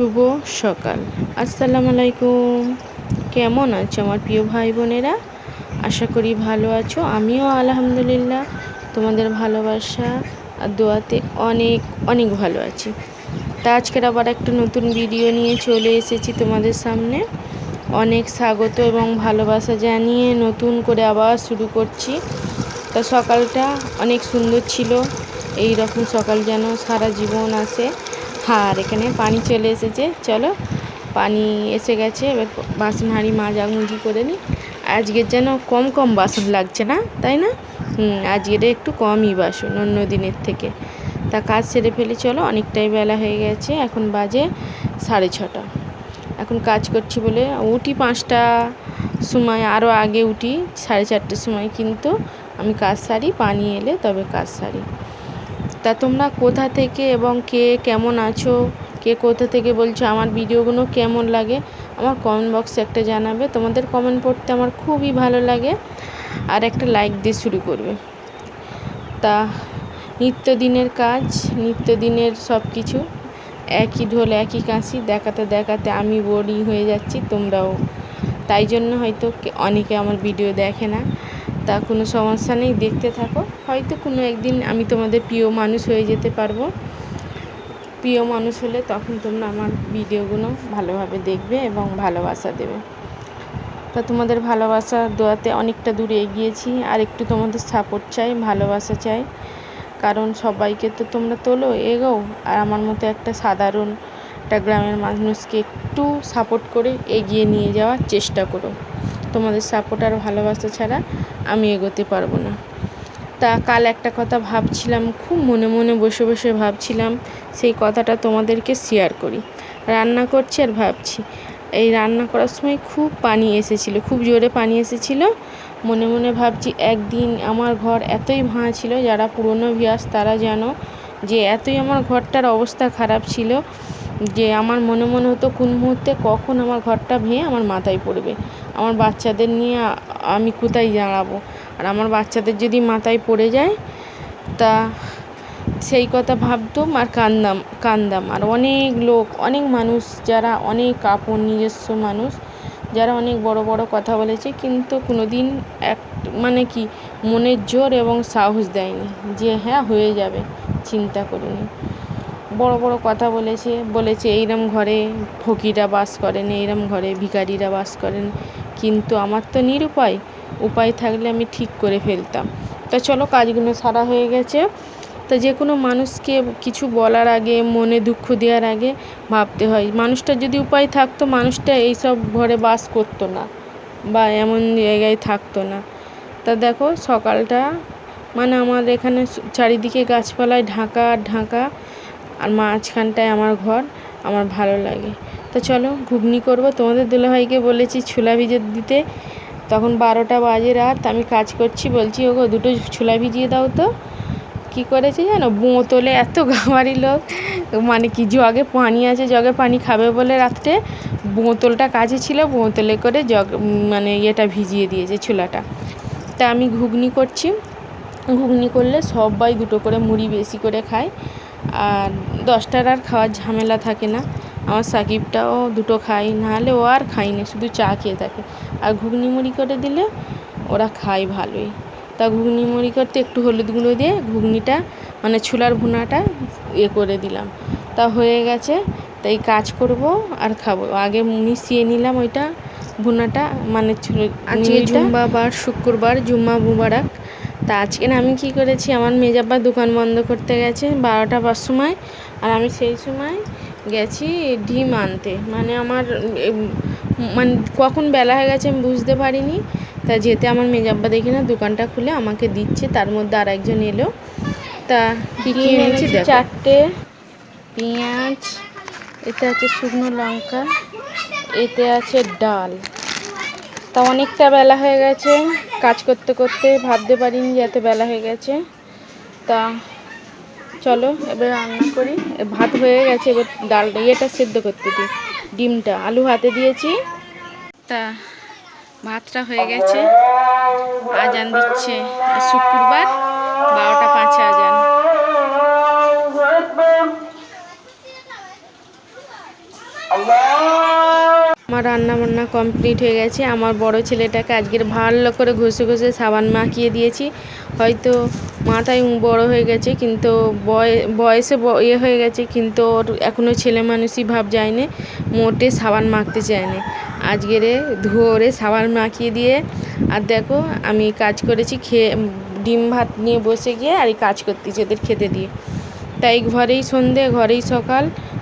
শুভ সকাল। আসসালামু আলাইকুম। কেমন আছো আমার প্রিয় ভাই বোনেরা? আশা করি ভালো আছো। আমিও আলহামদুলিল্লাহ। তোমাদের ভালোবাসা আর দোয়াতে অনেক অনেক ভালো আছি। তা আজকের আবার একটা নতুন ভিডিও নিয়ে চলে এসেছি তোমাদের সামনে। অনেক স্বাগত এবং ভালোবাসা জানিয়ে নতুন করে আবার শুরু করছি। তা সকালটা অনেক সুন্দর ছিল। এই রকম সকাল যেন সারা জীবন আসে। আর এখানে পানি চলে এসেছে। চলো, পানি এসে গেছে, এবার বাসন হাঁড়ি মাজাগুঁজি করে নিই। আজকের যেন কম কম বাসন লাগছে না, তাই না? হুম আজকের একটু কমই বাসন অন্য দিনের থেকে। তা কাজ সেরে ফেলি, চলো, অনেকটাই বেলা হয়ে গেছে, এখন বাজে সাড়ে ছটা। এখন কাজ করছি বলে উঠি পাঁচটা সময় আরও আগে উঠি সাড়ে চারটের সময়, কিন্তু আমি কাজ সারি, পানি এলে তবে কাজ সারি। তা তোমরা কোথা থেকে এবং কে কেমন আছো? কে কোথা থেকে বলছো? আমার ভিডিওগুলো কেমন লাগে? আমার কমেন্ট বক্সে একটা জানাবে। তোমাদের কমেন্ট পড়তে আমার খুবই ভালো লাগে আর একটা লাইক দিয়ে শুরু করবে। তা নিত্যদিনের কাজ, নিত্যদিনের সব কিছু একই ঢোল, একই কাশি, দেখাতে দেখাতে আমি বোরিং হয়ে যাচ্ছি, তোমরাও। তাই জন্য হয়তো অনেকে আমার ভিডিও দেখে না। তা কোনো সমস্যা নেই, দেখতে থাকো। হয়তো কোনো একদিন আমি তোমাদের প্রিয় মানুষ হয়ে যেতে পারব। প্রিয় মানুষ হলে তখন তোমরা আমার ভিডিওগুলো ভালোভাবে দেখবে এবং ভালোবাসা দেবে। তা তোমাদের ভালোবাসা দোয়াতে অনেকটা দূরে এগিয়েছি। আর একটু তোমাদের সাপোর্ট চাই, ভালোবাসা চাই। কারণ সবাইকে তো তোমরা তোলো, এগোও। আর আমার মতো একটা সাধারণ একটা গ্রামের মানুষকে একটু সাপোর্ট করে এগিয়ে নিয়ে যাওয়ার চেষ্টা করো। তোমাদের সাপোর্ট আর ভালোবাসা ছাড়া আমি এগোতে পারব না। তা কাল একটা কথা ভাবছিলাম, খুব মনে মনে বসে বসে ভাবছিলাম, সেই কথাটা তোমাদেরকে শেয়ার করি। রান্না করছি আর ভাবছি। এই রান্না করার সময় খুব পানি এসেছিল, খুব জোরে পানি এসেছিল। মনে মনে ভাবছি একদিন আমার ঘর এতই ভাঙা ছিল, যারা পুরনো ভিয়াস তারা জানো যে এতই আমার ঘরটার অবস্থা খারাপ ছিল যে আমার মনে মনে হতো কোন মুহূর্তে কখন আমার ঘরটা ভেঙে আমার মাথায় পড়বে। আমার বাচ্চাদের নিয়ে আমি কোথায় দাঁড়াবো? আর আমার বাচ্চাদের যদি মাথায় পড়ে যায়, তা সেই কথা ভাবতাম আর কান্দাম কান্দাম। আর অনেক লোক, অনেক মানুষ যারা অনেক কাপড় নিজস্ব মানুষ, যারা অনেক বড় বড় কথা বলেছে, কিন্তু কোনো দিন এক মানে কি, মনের জোর এবং সাহস দেয়নি যে হ্যাঁ হয়ে যাবে, চিন্তা করিনি। বড় বড় কথা বলেছে বলেছে এইরম ঘরে ফকিরা বাস করেন, এইরম ঘরে ভিখারিরা বাস করেন। কিন্তু আমার তো নিরুপায়, উপায় থাকলে আমি ঠিক করে ফেলতাম। তা চলো কাজগুলো সারা হয়ে গেছে। তো যে কোনো মানুষকে কিছু বলার আগে, মনে দুঃখ দেওয়ার আগে ভাবতে হয়, মানুষটা যদি উপায় থাকতো, মানুষটা এইসব ঘরে বাস করতো না বা এমন জায়গায় থাকতো না। তা দেখো সকালটা মানে আমার এখানে চারিদিকে গাছপালায় ঢাকা ঢাকা আর মাঝখানটায় আমার ঘর, আমার ভালো লাগে। তো চলো, ঘুগনি করব। তোমাদের দুলাভাইকে বলেছি ছোলা ভিজে দিতে। তখন বারোটা বাজে রাত, আমি কাজ করছি, বলছি, ওগো, দুটো ছোলা ভিজিয়ে দাও তো। কী করেছে জানো? বোঁতলে এত গামারি লোক। মানে কি জগে পানি আছে, জগে পানি খাবে বলে রাত্রে বোঁতলটা কাছে ছিল, বোঁতলে করে জগ মানে ইয়েটা ভিজিয়ে দিয়েছে ছোলাটা। তা আমি ঘুগনি করছি। ঘুগনি করলে সবাই দুটো করে মুড়ি বেশি করে খায়। আর দশটার আর খাওয়ার ঝামেলা থাকে না। আমার সাকিবটাও দুটো খাই নাহলে ও আর খাই না শুধু চা খেয়ে থাকে। আর ঘুগনি মুড়ি করে দিলে ওরা খায় ভালোই। তা ঘুগনি মুড়ি করতে একটু হলুদ গুঁড়ো দিয়ে ঘুগনিটা মানে ছোলার ভুনাটা ইয়ে করে দিলাম। তা হয়ে গেছে তাই কাজ করব আর খাব। আগে মিশিয়ে নিলাম ওইটা ভুনাটা মানে আজকে জুম্বাবার শুক্রবার জুম্মা মুবারক। তা আজকে আমি কি করেছি আমার মেজাব্বা দোকান বন্ধ করতে গেছে বারোটা পাঁচ সময় আর আমি সেই সময় গেছি ডিম আনতে। মানে আমার মানে কখন বেলা হয়ে গেছে আমি বুঝতে পারিনি। তা যেতে আমার মেজাব্বা দেখি না দোকানটা খুলে আমাকে দিচ্ছে তার মধ্যে আর একজন এলো। তা কী কী এনেছি চারটে। পেঁয়াজ এতে আছে শুকনো লঙ্কা এতে আছে ডাল। তা অনেকটা বেলা হয়ে গেছে। কাজ করতে করতে ভাবতে পারিনি যে এত বেলা হয়ে গেছে। তা চলো, এবার রান্না করি। ভাত হয়ে গেছে, এবার ডালটা ইয়েটা সেদ্ধ করতে দিই, ডিমটা, আলু হাতে দিয়েছি। তা ভাতটা হয়ে গেছে। আজান দিচ্ছে। শুক্রবার বারোটা পাঁচে আজান। আমার রান্না বান্না কমপ্লিট হয়ে গেছে। আমার বড় ছেলেটাকে আজকের ভালো করে ঘষে ঘষে সাবান মাখিয়ে দিয়েছি। হয়তো মাথায় বড় হয়ে গেছে, কিন্তু বয়- বয়সে ইয়ে হয়ে গেছে, কিন্তু ওর এখনও ছেলে মানুষই ভাব যায়নি, মোটে সাবান মাখতে চায়নি। আজকেরে ধরে সাবান মাখিয়ে দিয়ে, আর দেখো আমি কাজ করেছি খেয়ে ডিম ভাত নিয়ে বসে গিয়ে আর কাজ করতেছি ওদের খেতে দিয়ে। তাই ঘরেই সন্ধে, ঘরেই সকাল।